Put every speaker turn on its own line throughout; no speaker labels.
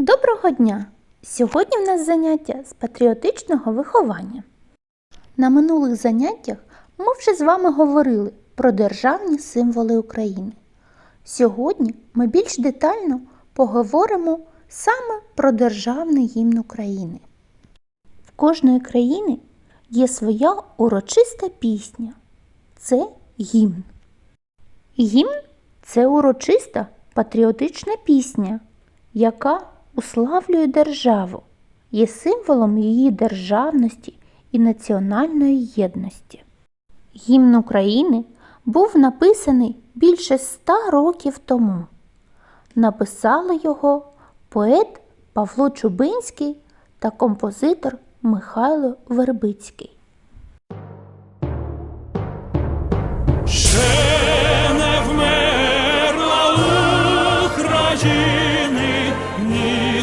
Доброго дня! Сьогодні в нас заняття з патріотичного виховання. На минулих заняттях ми вже з вами говорили про державні символи України. Сьогодні ми більш детально поговоримо саме про державний гімн України. В кожної країни є своя урочиста пісня. Це гімн. Гімн це урочиста патріотична пісня, яка уславлює державу, є символом її державності і національної єдності. Гімн України був написаний більше ста років тому. Написали його поет Павло Чубинський та композитор Михайло Вербицький.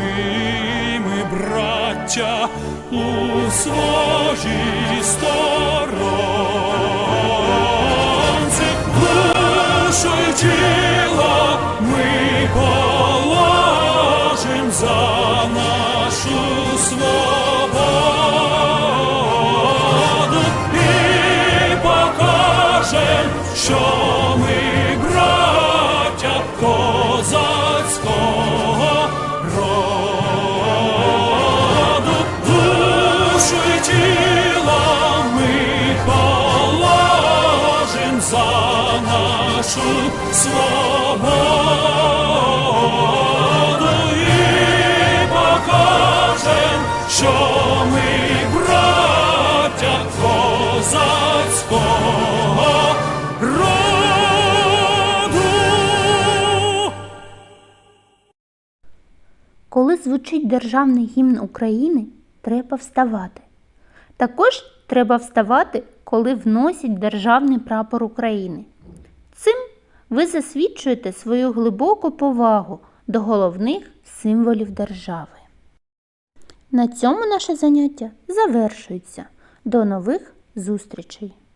і ми, браття, у своїй сторонці, душу й тіло ми положим за нашу свободу і покажем, що ми браття козацького нашу свободу і покажем, що ми браття козацького роду.
Коли звучить державний гімн України, треба вставати. Також треба вставати, коли вносять державний прапор України. Цим ви засвідчуєте свою глибоку повагу до головних символів держави. На цьому наше заняття завершується. До нових зустрічей!